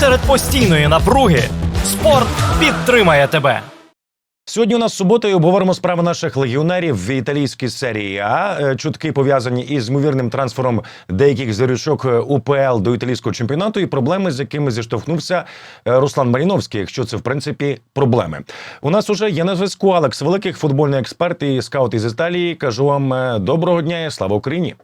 серед постійної напруги спорт підтримає тебе. Сьогодні у нас субота і обговоримо справи наших легіонерів в італійській серії. А Е, чутки пов'язані із ймовірним трансфером деяких зірочок е, УПЛ до італійського чемпіонату і проблеми, з якими зіштовхнувся е, Руслан Маріновський. Якщо це в принципі проблеми. У нас уже є на зв'язку Алекс Великих, футбольний експерт і скаут із Італії. Кажу вам доброго дня і слава Україні.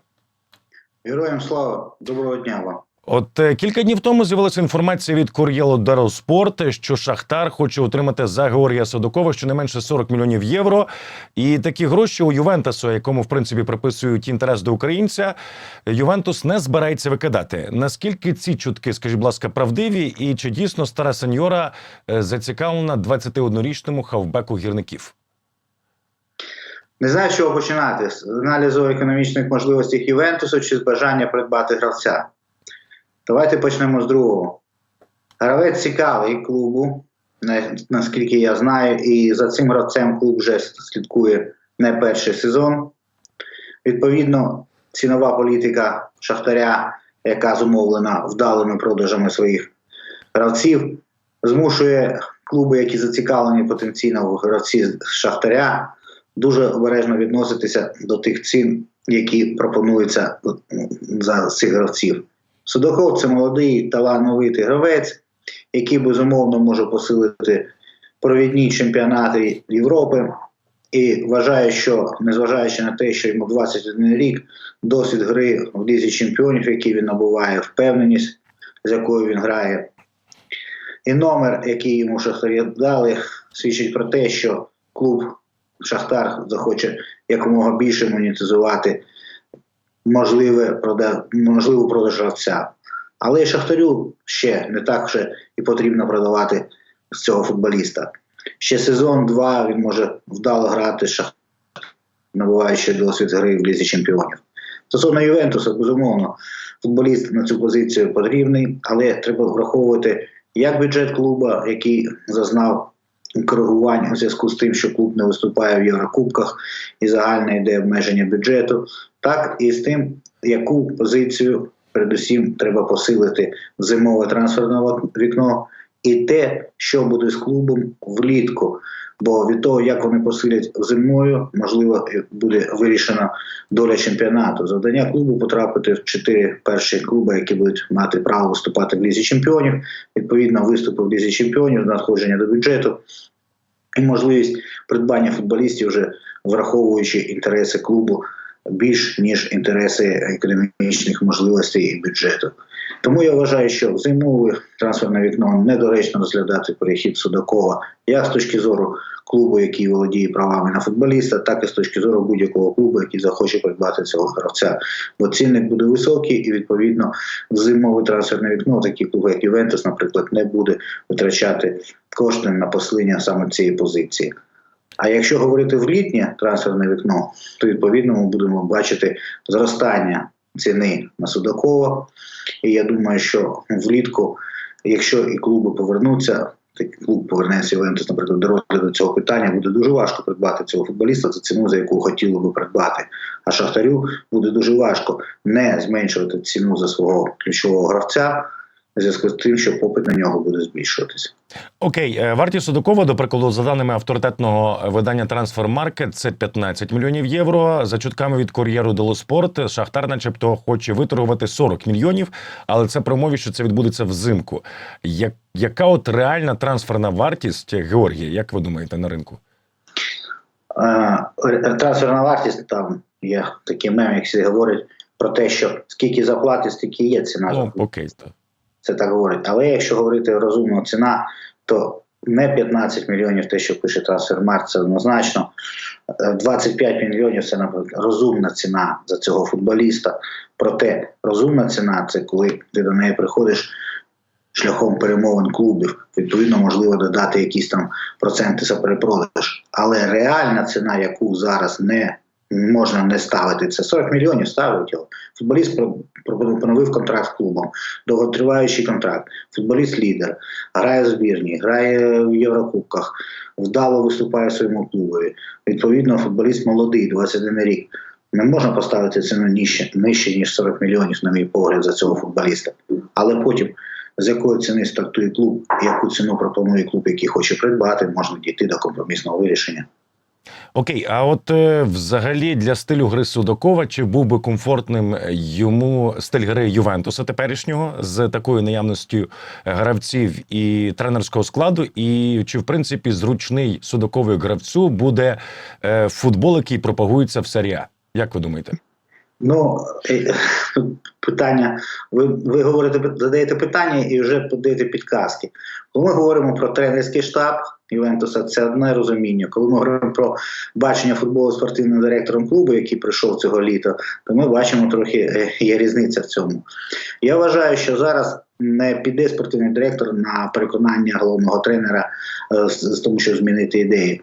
Героям слава, доброго дня вам. От е, кілька днів тому з'явилася інформація від Кур'єло Даро Спорт, що Шахтар хоче отримати за Георгія Садокова щонайменше 40 мільйонів євро. І такі гроші у Ювентусу, якому в принципі приписують інтерес до українця, Ювентус не збирається викидати. Наскільки ці чутки, скажіть, будь ласка, правдиві, і чи дійсно стара сеньора е, зацікавлена 21-річному хавбеку гірників? Не знаю, з чого починати з аналізу економічних можливостей Ювентусу чи з бажання придбати гравця. Давайте почнемо з другого. Гравець цікавий клубу, наскільки я знаю, і за цим гравцем клуб вже слідкує не перший сезон. Відповідно, цінова політика Шахтаря, яка зумовлена вдалими продажами своїх гравців, змушує клуби, які зацікавлені потенційно в гравці Шахтаря, дуже обережно відноситися до тих цін, які пропонуються за цих гравців. Судаков це молодий талановитий гравець, який безумовно може посилити провідні чемпіонати Європи. І вважаю, що незважаючи на те, що йому 21 рік, досвід гри в лізі чемпіонів, який він набуває, впевненість, з якою він грає, і номер, який йому Шахтарі дали, свідчить про те, що клуб Шахтар захоче якомога більше монетизувати можливе прода... можливу продаж гравця. Але і Шахтарю ще не так вже і потрібно продавати цього футболіста. Ще сезон-два він може вдало грати Шахтар, набуваючи досвід гри в Лізі чемпіонів. Стосовно Ювентуса, безумовно, футболіст на цю позицію потрібний, але треба враховувати як бюджет клуба, який зазнав коригувань у зв'язку з тим, що клуб не виступає в Єврокубках і загальне йде обмеження бюджету, так і з тим, яку позицію передусім треба посилити в зимове трансферне вікно, і те, що буде з клубом влітку. Бо від того, як вони посилять зимою, можливо, буде вирішена доля чемпіонату. Завдання клубу потрапити в чотири перші клуби, які будуть мати право виступати в лізі чемпіонів. Відповідно, виступи в лізі чемпіонів, надходження до бюджету і можливість придбання футболістів, вже враховуючи інтереси клубу більш ніж інтереси економічних можливостей і бюджету. Тому я вважаю, що зимове трансферне вікно недоречно розглядати перехід Судакова як з точки зору клубу, який володіє правами на футболіста, так і з точки зору будь-якого клубу, який захоче придбати цього гравця. Бо цінник буде високий, і відповідно в зимове трансферне вікно такі клуби, як Ювентус, наприклад, не буде витрачати кошти на посилення саме цієї позиції. А якщо говорити в літнє трансферне вікно, то відповідно ми будемо бачити зростання ціни на Судакова. І я думаю, що влітку, якщо і клуби повернуться, такий клуб повернеться Ювентус, наприклад, до розгляду цього питання, буде дуже важко придбати цього футболіста за ціну, за яку хотіло би придбати. А Шахтарю буде дуже важко не зменшувати ціну за свого ключового гравця. В зв'язку з тим, що попит на нього буде збільшуватися. Окей, е, вартість Судакова, до прикладу, за даними авторитетного видання Transfer Market, це 15 мільйонів євро. За чутками від кур'єру Дело Спорт, Шахтар, начебто, хоче виторгувати 40 мільйонів, але це при умові, що це відбудеться взимку. Як, яка от реальна трансферна вартість Георгія? Як ви думаєте на ринку? Трансферна вартість там є такі меми, як всі говорять про те, що скільки заплати, стільки є ціна. Ну, окей, то. Це так говорить. Але якщо говорити розумна ціна, то не 15 мільйонів, те, що пише трансфермарк, це однозначно. Е, 25 мільйонів це наприклад, розумна ціна за цього футболіста. Проте розумна ціна це коли ти до неї приходиш шляхом перемовин клубів. Відповідно, можливо додати якісь там проценти за перепродаж. Але реальна ціна, яку зараз не можна не ставити, це 40 мільйонів ставить його. Футболіст поновив контракт з клубом, довготриваючий контракт. Футболіст лідер, грає в збірні, грає в Єврокубках, вдало виступає в своєму клубові. Відповідно, футболіст молодий, 21 рік. Не можна поставити ціну нижче, нижче, ніж 40 мільйонів, на мій погляд, за цього футболіста. Але потім з якої ціни стартує клуб, яку ціну пропонує клуб, який хоче придбати, можна дійти до компромісного вирішення. Окей, а от е, взагалі для стилю гри Судакова чи був би комфортним йому стиль гри Ювентуса теперішнього з такою наявністю гравців і тренерського складу, і чи в принципі зручний Судаковий гравцю буде е, футбол, який пропагується в серія? Як ви думаєте? Ну, питання. Ви, ви говорите, задаєте питання і вже подаєте підказки. Коли ми говоримо про тренерський штаб Ювентуса, це одне розуміння. Коли ми говоримо про бачення футболу спортивним директором клубу, який прийшов цього літа, то ми бачимо трохи е, є різниця в цьому. Я вважаю, що зараз не піде спортивний директор на переконання головного тренера е, з, тому, щоб змінити ідеї.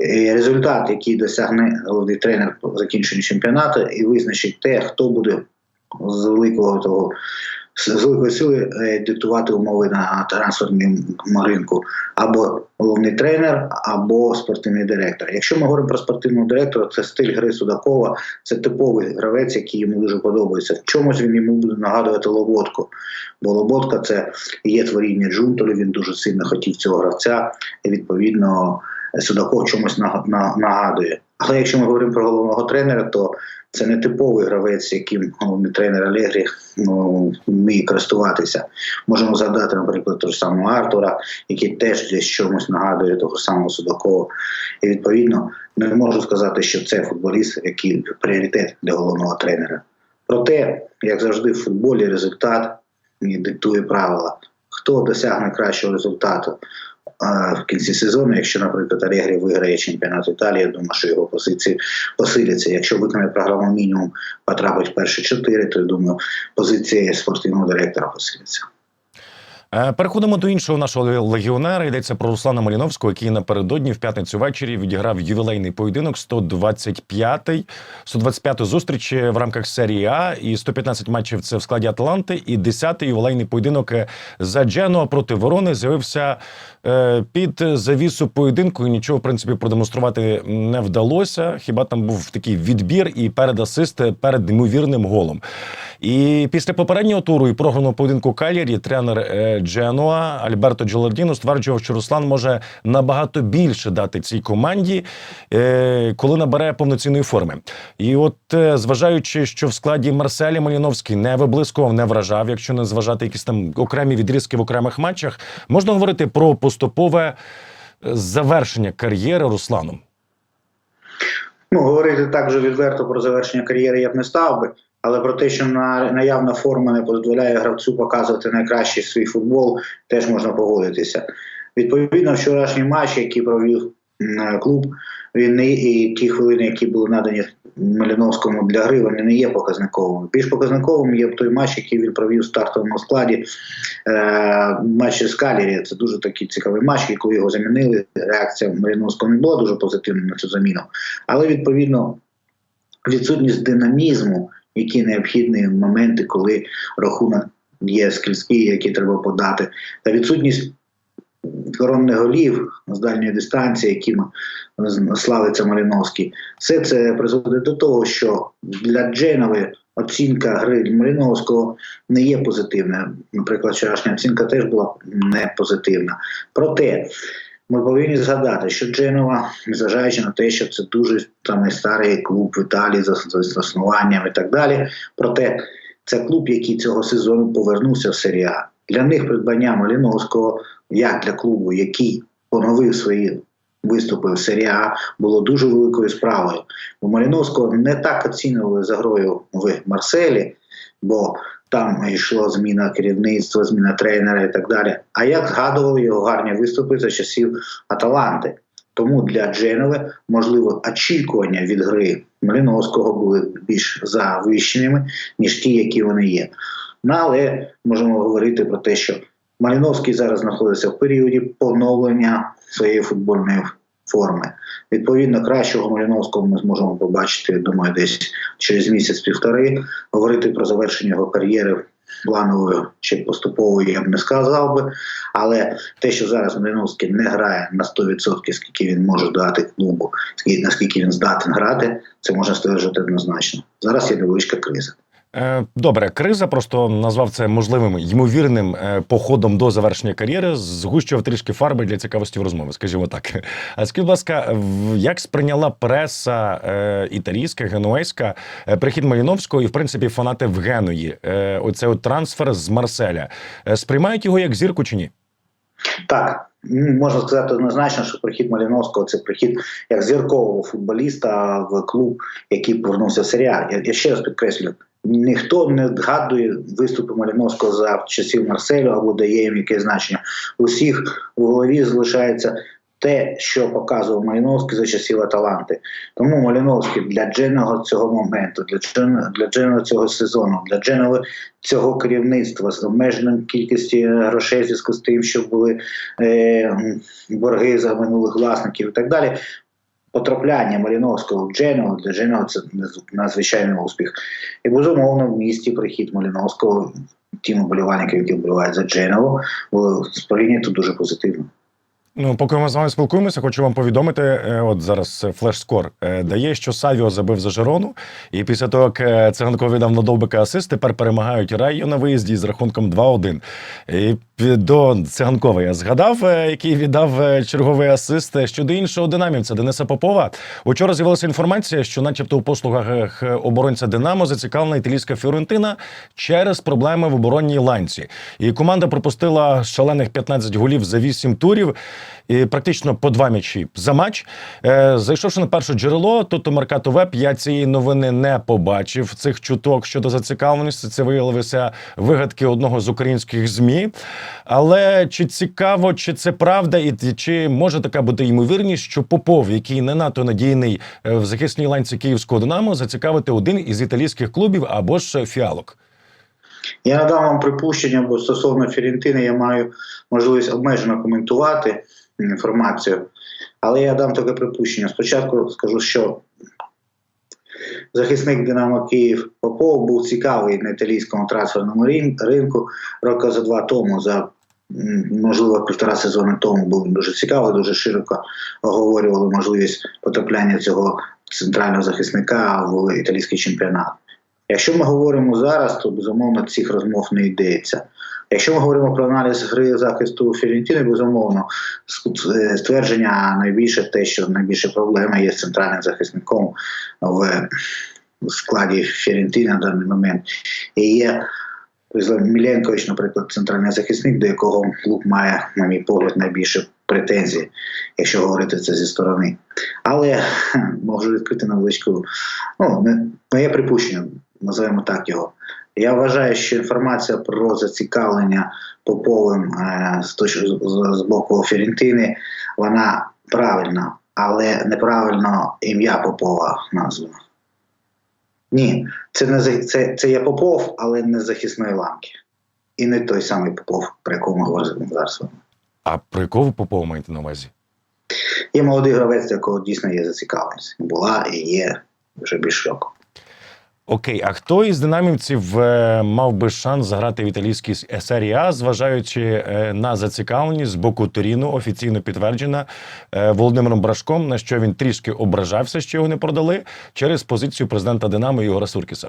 І результат, який досягне головний тренер по закінченню чемпіонату, і визначить те, хто буде з великого того з великої сили е, диктувати умови на трансферному ринку, або головний тренер, або спортивний директор. Якщо ми говоримо про спортивного директора, це стиль гри Судакова, це типовий гравець, який йому дуже подобається. В чомусь він йому буде нагадувати Лоботку. Бо Лоботка це є творіння Джунтолі, він дуже сильно хотів цього гравця, і відповідно. Судаков чомусь нага- нагадує. Але якщо ми говоримо про головного тренера, то це не типовий гравець, яким головний тренер Алегрі ну, вміє користуватися. Можемо згадати, наприклад, того самого Артура, який теж десь чомусь нагадує того самого Судакова. І відповідно не можу сказати, що це футболіст, який пріоритет для головного тренера. Проте, як завжди, в футболі результат диктує правила. Хто досягне кращого результату? А, в кінці сезону, якщо, наприклад, Алегрі виграє чемпіонат Італії, я думаю, що його позиції посиляться. Якщо виконає програму мінімум, потрапить в перші чотири, то я думаю, позиція спортивного директора посиляться. Е, Переходимо до іншого нашого легіонера. Йдеться про Руслана Маліновського, який напередодні в п'ятницю ввечері відіграв ювілейний поєдинок 125-й, 125-ту зустріч в рамках серії А і 115 матчів це в складі Атланти. І 10-й ювілейний поєдинок за Дженуа проти Ворони з'явився е, під завісу поєдинку. І нічого в принципі продемонструвати не вдалося. Хіба там був такий відбір і передасист перед ймовірним голом. І після попереднього туру і програного поєдинку Кальярі тренер е, Дженуа Альберто Джолардіно стверджував, що Руслан може набагато більше дати цій команді, е, коли набере повноцінної форми. І от, е, зважаючи, що в складі Марселі Маліновський не виблискував, не вражав, якщо не зважати якісь там окремі відрізки в окремих матчах, можна говорити про поступове е, завершення кар'єри Русланом. Ну, говорити так же відверто про завершення кар'єри я б не став би. Але про те, що на наявна форма не дозволяє гравцю показувати найкращий свій футбол, теж можна погодитися. Відповідно, вчорашній матч, який провів клуб, він не і ті хвилини, які були надані Маліновському для гри, вони не є показниковими. Більш показниковим є той матч, який він провів в стартовому складі. Е, матч з Калірі. Це дуже такий цікавий матч, і коли його замінили, реакція Маліновського не була дуже позитивна на цю заміну. Але відповідно відсутність динамізму, які необхідні в моменти, коли рахунок є скільський, який треба подати, та відсутність коронних голів з дальньої дистанції, яким славиться Маліновський, все це призводить до того, що для Дженови оцінка гри Маліновського не є позитивною. Наприклад, вчорашня оцінка теж була не позитивна. Проте ми повинні згадати, що Дженова, незважаючи на те, що це дуже там старий клуб в Італії за, за заснуванням і так далі. Проте це клуб, який цього сезону повернувся в серію Для них придбання Маліновського, як для клубу, який поновив свої виступи в серії А, було дуже великою справою. Бо Маліновського не так оцінювали за грою в Марселі, бо там йшла зміна керівництва, зміна тренера і так далі. А як згадували його гарні виступи за часів Аталанти? Тому для Дженови, можливо, очікування від гри Маліновського були більш завищеними, ніж ті, які вони є. Ну, але можемо говорити про те, що Маліновський зараз знаходиться в періоді поновлення своєї футбольної форми. Відповідно, кращого Маліновського ми зможемо побачити, думаю, десь через місяць-півтори. Говорити про завершення його кар'єри плановою чи поступовою я б не сказав би. Але те, що зараз Маліновський не грає на 100%, скільки він може дати клубу, наскільки він здатен грати, це можна стверджувати однозначно. Зараз є невеличка криза. Е, Добре, криза просто назвав це можливим ймовірним е, походом до завершення кар'єри. Згущував трішки фарби для цікавості в розмови, скажімо так. А скажіть, будь ласка, як сприйняла преса е, італійська, генуезька е, прихід Маліновського і, в принципі, фанати в Генуї? Е, Оце от трансфер з Марселя. Сприймають його як зірку чи ні? Так, можна сказати однозначно, що прихід Маліновського це прихід як зіркового футболіста в клуб, який повернувся в серіал. Я, ще раз підкреслю: Ніхто не згадує виступи Маліновського за часів Марселю або дає їм якесь значення. Усіх в голові залишається те, що показував Маліновський за часів Аталанти. Тому Маліновський для Дженого цього моменту, для Джена, для Дженого цього сезону, для Дженови цього керівництва з обмеженим кількістю грошей зв'язку з тим, що були е, борги за минулих власників і так далі. Потрапляння Маліновського в Дженову для Дженова це надзвичайний успіх. І безумовно в місті прихід Маліновського, тим вболівальників, які вболівають за Дженову, було сприйнято дуже позитивно. Ну, поки ми з вами спілкуємося, хочу вам повідомити. е, От зараз флеш-скор е, дає, що Савіо забив за Жерону, і після того, як е, Циганко віддав на Довбика асист, тепер перемагають Райо на виїзді з рахунком 2-1. І до Циганкова я згадав, який віддав черговий асист щодо іншого динамівця Дениса Попова. Учора з'явилася інформація, що, начебто, у послугах оборонця Динамо зацікавлена італійська Фіорентина через проблеми в оборонній ланці. І команда пропустила шалених 15 голів за 8 турів. Практично по два м'ячі за матч. Е, зайшовши на перше джерело, тут у Меркато Веб я цієї новини не побачив цих чуток щодо зацікавленості. Це виявилися вигадки одного з українських змі. Але чи цікаво, чи це правда, і чи може така бути ймовірність, що Попов, який не надто надійний е, в захисній ланці київського Динамо, зацікавити один із італійських клубів або ж фіалок? Я надам вам припущення, бо стосовно Фірентини я маю можливість обмежено коментувати інформацію, але я дам таке припущення. Спочатку скажу, що захисник Динамо Київ Попов був цікавий на італійському трансферному ринку роки за два тому, за можливо півтора сезони тому був дуже цікавий, дуже широко оговорювали можливість потрапляння цього центрального захисника в італійський чемпіонат. Якщо ми говоримо зараз, то безумовно цих розмов не йдеться. Якщо ми говоримо про аналіз гри захисту Фірентіни, безумовно, е, ствердження найбільше те, що найбільше проблема є з центральним захисником в складі Фірентіни на даний момент. І є Міленкович, наприклад, центральний захисник, до якого клуб має, на мій погляд, найбільше претензій, якщо говорити це зі сторони. Але можу відкрити невеличку, ну, моє припущення, називаємо так його. Я вважаю, що інформація про зацікавлення Поповим е, з, з, боку Фірентини, вона правильна, але неправильно ім'я Попова названо. Ні, це не це, це є Попов, але не з захисної ланки. І не той самий Попов, про якого ми говоримо зараз. А про якого Попова маєте на увазі? Є молодий гравець, якого дійсно є зацікавленість. Була і є вже більш року. Окей, а хто із динамівців е, мав би шанс заграти в італійській серії А, зважаючи е, на зацікавленість з боку Торіну? офіційно підтверджена е, Володимиром Брашком, на що він трішки ображався, що його не продали через позицію президента Динамо Ігора Суркіса.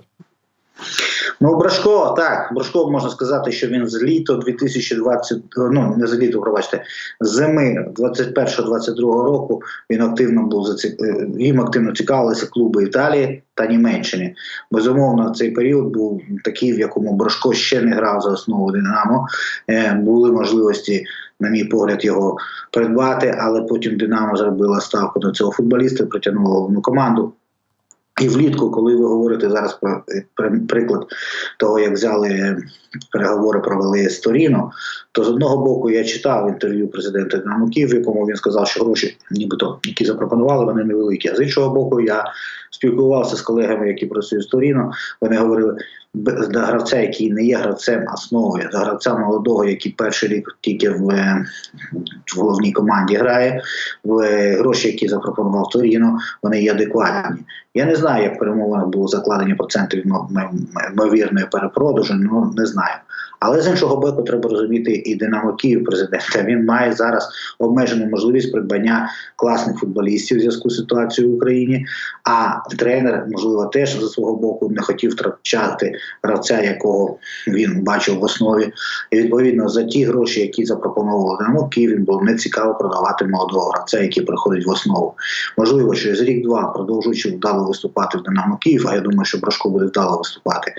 Ну, Брашко, так, Брашко можна сказати, що він з літо 2020, ну не з літо, пробачте, з зими 21-22 року він активно був е, їм активно цікавилися клуби Італії та Німеччини. Безумовно, цей період був такий, в якому Брашко ще не грав за основу Динамо. Е, були можливості, на мій погляд, його придбати, але потім Динамо зробила ставку на цього футболіста, притягнула головну команду. І влітку, коли ви говорите зараз про приклад того, як взяли переговори провели сторіну, то з одного боку я читав інтерв'ю президента Динамуків, в якому він сказав, що гроші, нібито які запропонували, вони невеликі. А з іншого боку, я спілкувався з колегами, які працюють сторіну, Вони говорили до гравця, який не є гравцем основи, до гравця молодого, який перший рік тільки в, е, в головній команді грає, в е, гроші, які запропонував Торіно, вони є адекватні. Я не знаю, як в перемовинах було закладені ймо- ймовірної перепродажу, ну не знаю. Але з іншого боку, треба розуміти і Динамо Київ президента. Він має зараз обмежену можливість придбання класних футболістів у зв'язку з ситуацією в Україні. А тренер, можливо, теж з свого боку не хотів втрачати гравця, якого він бачив в основі. І відповідно за ті гроші, які запропонували Динамо Київ, він було не цікаво продавати молодого гравця, який приходить в основу. Можливо, через рік-два, продовжуючи вдало виступати в Динамо Київ, а я думаю, що Брошко буде вдало виступати.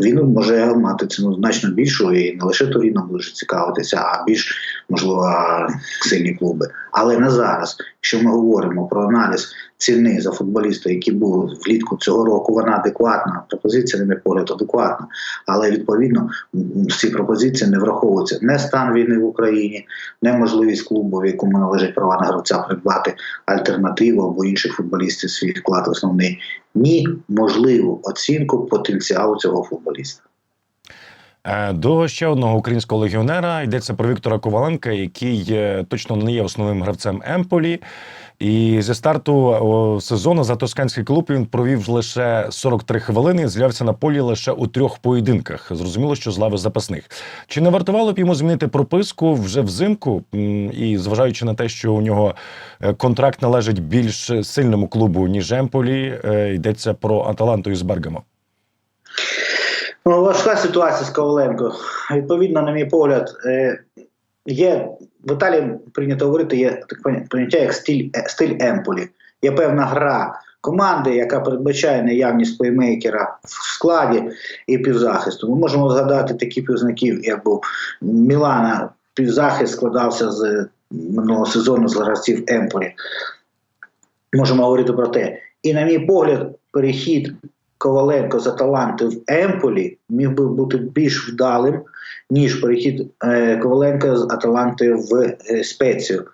Він може мати ціну значно більшу і не лише Торіно буде цікавитися, а більш можливо сильні клуби. Але не зараз. Якщо ми говоримо про аналіз ціни за футболіста, який був влітку цього року, вона адекватна. Пропозиція, на мій погляд, адекватна. Але відповідно ці пропозиції не враховуються не стан війни в Україні, не можливість клубу, в якому належить права на гравця придбати альтернативу або інших футболістів свій вклад основний, ні можливу оцінку потенціалу цього футболіста. Е, До ще одного українського легіонера йдеться про Віктора Коваленка, який е, точно не є основним гравцем Емполі. І зі старту сезону за тосканський клуб він провів лише 43 хвилини. З'явився на полі лише у трьох поєдинках. Зрозуміло, що з лави запасних. Чи не вартувало б йому змінити прописку вже взимку? І зважаючи на те, що у нього е, контракт належить більш сильному клубу ніж Емполі, йдеться про Аталанту із Бергамо. Ну, важка ситуація з Коваленко. Відповідно, на мій погляд, е, є в Італії прийнято говорити, є таке поняття як стиль, е, стиль Емполі. Є певна гра команди, яка передбачає наявність плеймейкера в складі і півзахисту. Ми можемо згадати такі півзнаки, як був Мілана. Півзахист складався з минулого сезону з гравців Емполі. Можемо говорити про те. І, на мій погляд, перехід Коваленко за таланти в Емполі міг би бути більш вдалим, ніж перехід е, Коваленка з Аталанти в е, Спецію.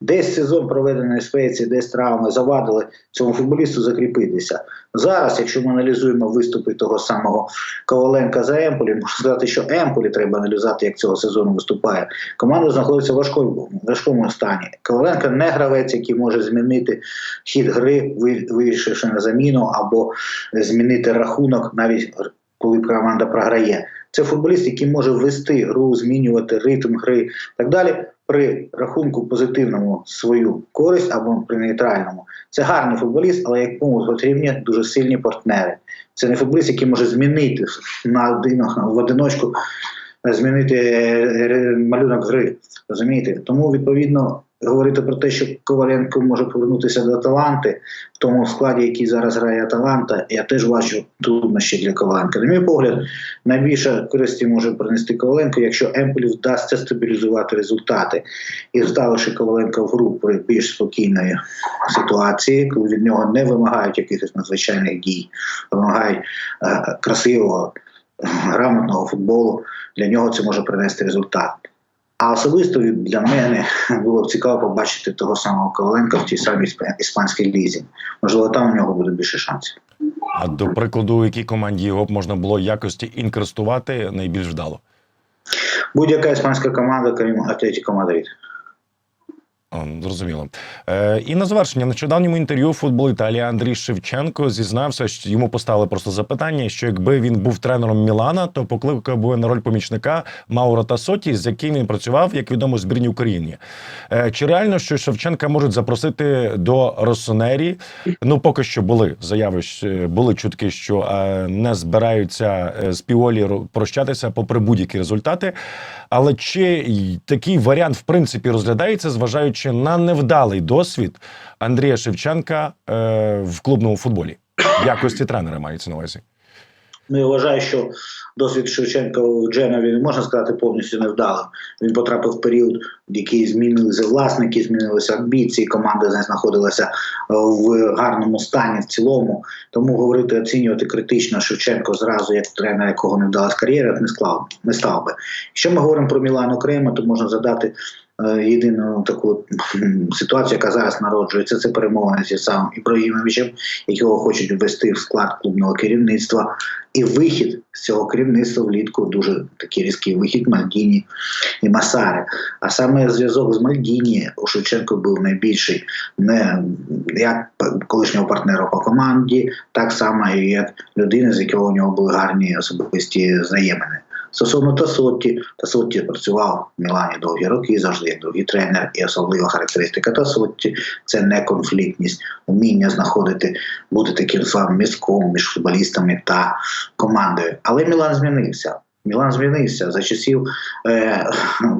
Десь сезон проведений в Спеції, десь травми завадили цьому футболісту закріпитися. Зараз, якщо ми аналізуємо виступи того самого Коваленка за Емполі, можна сказати, що Емполі треба аналізувати, як цього сезону виступає. Команда знаходиться в важкому, важкому стані. Коваленко не гравець, який може змінити хід гри, ви- вийшовши на заміну, або змінити рахунок, навіть коли команда програє. Це футболіст, який може вести гру, змінювати ритм гри і так далі. При рахунку позитивному свою користь або при нейтральному. Це гарний футболіст, але якому потрібні дуже сильні партнери. Це не футболіст, який може змінити на в одиночку, змінити е, малюнок гри. Розумієте? Тому відповідно говорити про те, що Коваленко може повернутися до Аталанти в тому складі, який зараз грає Аталанта, я теж бачу труднощі для Коваленка. На мій погляд, найбільше користі може принести Коваленко, якщо Емполі вдасться стабілізувати результати і вставивши Коваленка в гру при більш спокійної ситуації, коли від нього не вимагають якихось надзвичайних дій, вимагають е, красивого, грамотного футболу. Для нього це може принести результат. А особисто для мене було б цікаво побачити того самого Коваленка в тій самій іспанській лізі. Можливо, там у нього буде більше шансів. А до прикладу, якій команді його б можна було якості інкрестувати найбільш вдало? Будь-яка іспанська команда, крім Атлетіко Мадрид. Зрозуміло. Е, і на завершення в нещодавньому інтерв'ю футбол Італії Андрій Шевченко зізнався, що йому поставили просто запитання, що якби він був тренером Мілана, то покликав би на роль помічника Маура Тасоті, з яким він працював, як відомо, в збірній Україні. Е, чи реально, що Шевченка можуть запросити до Росонері? Ну, поки що були заяви, що- були чутки, що е, не збираються е, з Піолі прощатися попри будь-які результати. Але чи такий варіант в принципі розглядається, зважаючи на невдалий досвід Андрія Шевченка е, в клубному футболі? В якості тренера мається на увазі. Ну, я вважаю, що досвід Шевченка в Дженові не можна сказати повністю невдалим. Він потрапив в період, в який змінилися власники, змінилися амбіції, команда не знаходилася е, в гарному стані в цілому. Тому говорити, оцінювати критично Шевченко зразу як тренера, якого не вдалась кар'єра, не склав, не став би. Якщо ми говоримо про Мілан окремо, то можна задати єдину таку ситуацію, яка зараз народжується, це перемовини зі самим Ібраїмовичем, якого хочуть ввести в склад клубного керівництва. І вихід з цього керівництва влітку дуже такий різкий вихід Мальдіні і Масари. А саме зв'язок з Мальдіні у Шевченко був найбільший не як колишнього партнера по команді, так само і як людина, з якого у нього були гарні особисті взаємини. Стосовно Тасотті, Тасотті працював в Мілані довгі роки, завжди як другий тренер, і особлива характеристика Тасотті це неконфліктність, вміння знаходити, бути таким самим містком між футболістами та командою. Але Мілан змінився. Мілан змінився за часів е,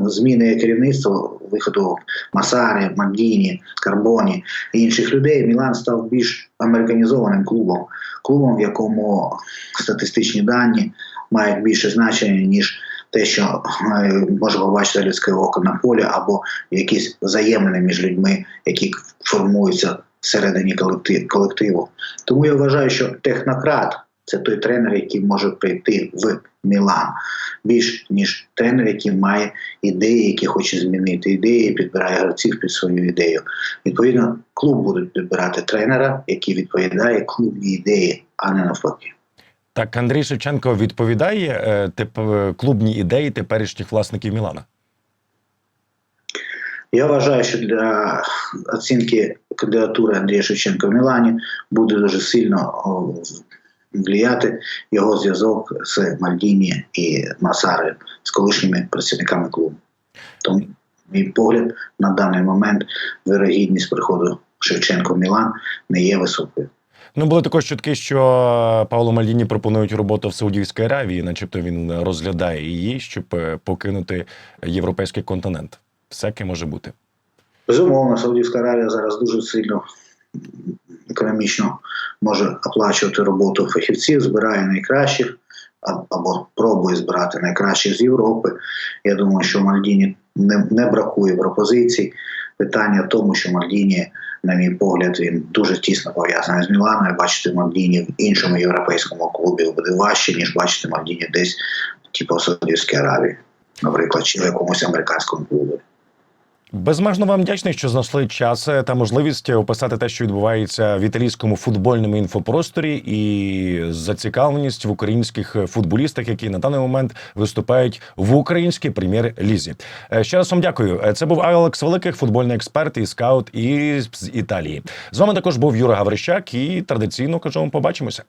зміни керівництва виходу Масарі, Мандіні, Карбоні і інших людей. Мілан став більш американізованим клубом, клубом, в якому статистичні дані мають більше значення, ніж те, що е, може побачити людське око на полі, або якісь взаємини між людьми, які формуються всередині колектив- колективу. Тому я вважаю, що технократ це той тренер, який може прийти в Мілан, більш ніж тренер, який має ідеї, які хоче змінити ідеї, підбирає гравців під свою ідею. Відповідно, клуб буде підбирати тренера, який відповідає клубній ідеї, а не навпаки. Так, Андрій Шевченко відповідає е, тип, е, клубній ідеї теперішніх власників Мілана. Я вважаю, що для оцінки кандидатури Андрія Шевченка в Мілані буде дуже сильно о, влияти його зв'язок з Мальдіні і Масари, з колишніми працівниками клубу. Тому, мій погляд, на даний момент вирогідність приходу Шевченка в Мілан не є високою. Ну, були також чутки, що Павло Мальдіні пропонують роботу в Саудівській Аравії, начебто він розглядає її, щоб е, покинути європейський континент. Всяке може бути. Безумовно, Саудівська Аравія зараз дуже сильно економічно може оплачувати роботу фахівців, збирає найкращих або пробує збирати найкращих з Європи. Я думаю, що Мальдіні не, не бракує пропозицій. Питання в тому, що Мальдіні, на мій погляд, він дуже тісно пов'язаний з Міланою. Бачити Мальдіні в іншому європейському клубі буде важче, ніж бачити Мальдіні десь, типу в Саудівській Аравії, наприклад, чи в якомусь американському клубі. Безмежно вам вдячний, що знайшли час е, та можливість описати те, що відбувається в італійському футбольному інфопросторі, і зацікавленість в українських футболістах, які на даний момент виступають в українській прем'єр-лізі. Е, Ще раз вам дякую. Е, Це був Алекс Великих, футбольний експерт і скаут із Італії. З вами також був Юра Гаврищак, і традиційно кажу вам побачимося.